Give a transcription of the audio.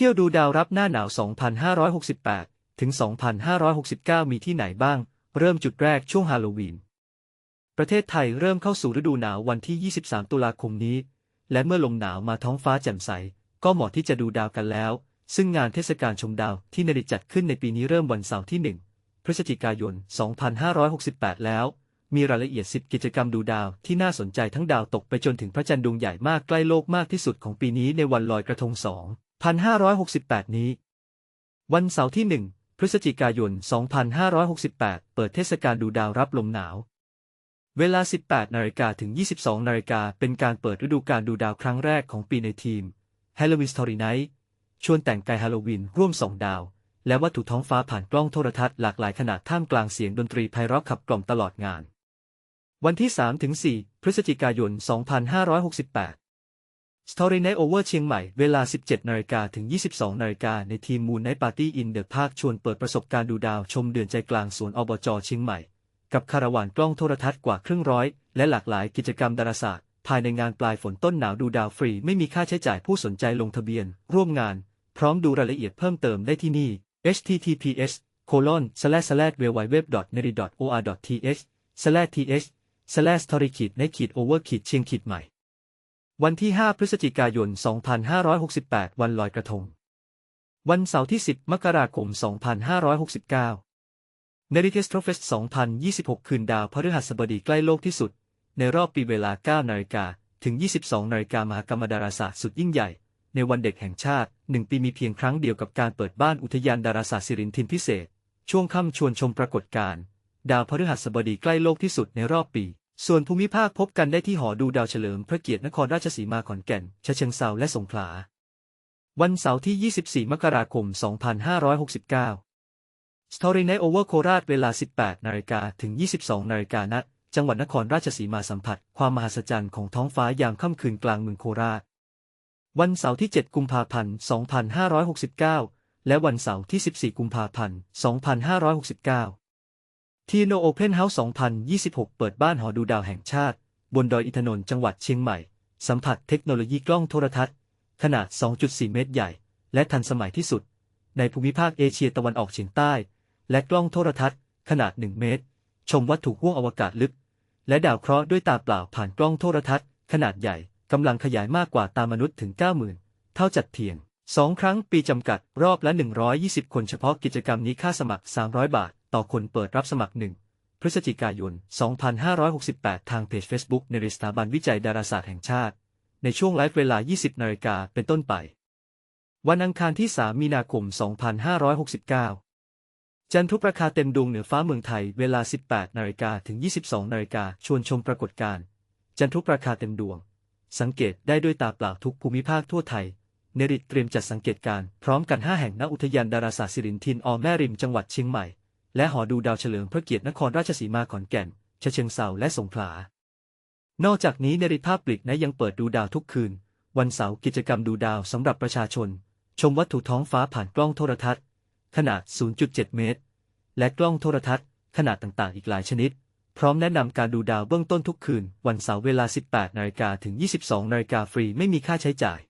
เที่ยวดูดาวรับหน้าหนาว 2568 ถึง 2569 มีที่ไหนบ้าง เริ่มจุดแรกช่วงฮาโลวีน ประเทศไทยเริ่มเข้าสู่ฤดูหนาววันที่ 23 ตุลาคมนี้ และเมื่อลมหนาวมาท้องฟ้าแจ่มใส ก็เหมาะที่จะดูดาวกันแล้ว ซึ่งงานเทศกาลชมดาวที่นริจัดขึ้นในปีนี้เริ่มวันเสาร์ที่ 1 พฤศจิกายน 2568 แล้ว มีรายละเอียด 10 กิจกรรมดูดาวที่น่าสนใจทั้งดาวตกไปจนถึงพระจันทร์ดวงใหญ่มากใกล้โลกมากที่สุดของปีนี้ในวันลอยกระทง 2,568 นี้ วันเสาร์ที่ 1 พฤศจิกายน 2568 เปิดเทศกาลดูดาวรับลมหนาว เวลา 18นาฬิกาถึง 22นาฬิกาเป็นการเปิดฤดูกาลดูดาวครั้งแรกของปีในทีม Halloween Story Night ชวนแต่งกายฮาโลวีนร่วมส่องดาว และวัตถุท้องฟ้าผ่านกล้องโทรทัศน์หลากหลายขนาดท่ามกลางเสียงดนตรีไพเราะขับกล่อมตลอดงาน วันที่ 3-4 พฤศจิกายน 2568 Story Night Over เชียงใหม่ เวลา 17นาฬิกาถึง 22นาฬิกาในทีม Moon Night Party in the Park ชวนเปิดประสบการณ์ดูดาวชมเดือนใจกลางสวนอบจเชียงใหม่ กับคาราวานกล้องโทรทัศน์กว่าครึ่งร้อย และหลากหลายกิจกรรมดาราศาสตร์ ภายในงานปลายฝนต้นหนาวดูดาวฟรีไม่มีค่าใช้จ่ายผู้สนใจลงทะเบียน ร่วมงาน พร้อมดูรายละเอียดเพิ่มเติมได้ที่นี่ https colon slash slash www.neri.or.th slash th slash story ขีดในขีด over ขีดเชียงขีดใหม่ วันที่ 5 พฤศจิกายน 2568 วันลอยกระทง วันเสาร์ที่ 10 มกราคม 2569 n e r i t e s t r o f e s t 2026 คืนดาวพฤหัสบดีใกล้โลกที่สุด ในรอบปีเวลา 9 นาฬิกา ถึง 22 นาฬิกามหากรรมดาราศาสตร์สุดยิ่งใหญ่ ในวันเด็กแห่งชาติหนึ่งปีมีเพียงครั้งเดียวกับการเปิดบ้านอุทยานดาราศาสตร์สิรินทินพิเศษ ช่วงค่ำชวนชมปรากฏการณ์ดาวพฤหัสบดีใกล้โลกที่สุดในรอบปี ส่วนภูมิภาคพบกันได้ที่หอดูดาวเฉลิมพระเกียรตินครราชสีมาขอนแก่นฉะเชิงเซาและสงขลา วันเสาร์ที่ 24 มกราคม 2569 Story Night Over โคราชเวลา 18 นาฬิกาถึง 22 นาฬิกาณจังหวัดนครราชสีมาสัมผัส ความมหัศจรรย์ของท้องฟ้ายามค่ำคืนกลางเมืองโคราช วันเสาร์ที่ 7 กุมภาพันธ์ 2569 และวันเสาร์ที่ 14 กุมภาพันธ์ 2569 ทีโนโอเพนเฮาส์ 2026 เปิดบ้านหอดูดาวแห่งชาติ บนดอยอินทนนท์จังหวัดเชียงใหม่ สัมผัสเทคโนโลยีกล้องโทรทัศน์ ขนาด 2.4 เมตรใหญ่ และทันสมัยที่สุด ในภูมิภาคเอเชียตะวันออกเฉียงใต้ และกล้องโทรทัศน์ ขนาด 1 เมตร ชมวัตถุห้วงอวกาศลึก และดาวเคราะห์ด้วยตาเปล่าผ่านกล้องโทรทัศน์ ขนาดใหญ่กำลังขยายมากกว่าตามนุษย์ถึง 90,000 เท่าจัดเทีย สองครั้งปีจำกัดรอบละ 120 คนเฉพาะกิจกรรมนี้ค่าสมัคร 300 บาท ต่อคนเปิดรับสมัคร 1 พฤศจิกายน 2568 ทางเพจ Facebook ในสถาบันวิจัยดาราศาสตร์แห่งชาติ ในช่วงไลฟ์เวลา 20 นาฬิกาเป็นต้นไป วันอังคารที่ 3 มีนาคม 2569 จันทุปราคาเต็มดวงเหนือฟ้าเมืองไทย เวลา 18 นาฬิกาถึง 22 นาฬิกาชวนชมปรากฏการณ์จันทุปราคาเต็มดวง สังเกตได้ด้วยตาเปล่าทุกภูมิภาคทั่วไทย เนริตเตรียมจัดสังเกตการณ์พร้อมกัน 5 แห่งณอุทยานดาราศาสตร์สิรินทินออแม่ริมจังหวัดเชียงใหม่ และหอดูดาวเฉลิมพระเกียรตินครราชสีมาขอนแก่นฉะเชิงเซาและสงขลา นอกจากนี้เนริภาพปลิกนะยังเปิดดูดาวทุกคืน วันเสาร์กิจกรรมดูดาวสำหรับประชาชน ชมวัตถุท้องฟ้าผ่านกล้องโทรทัศน์ ขนาด 0.7 เมตร และกล้องโทรทัศน์ ขนาดต่างๆ อีกหลายชนิด พร้อมแนะนำการดูดาวเบื้องต้นทุกคืน วันเสาร์เวลา 18นาฬิกาถึง 22นาฬิกาฟรีไม่มีค่าใช้จ่าย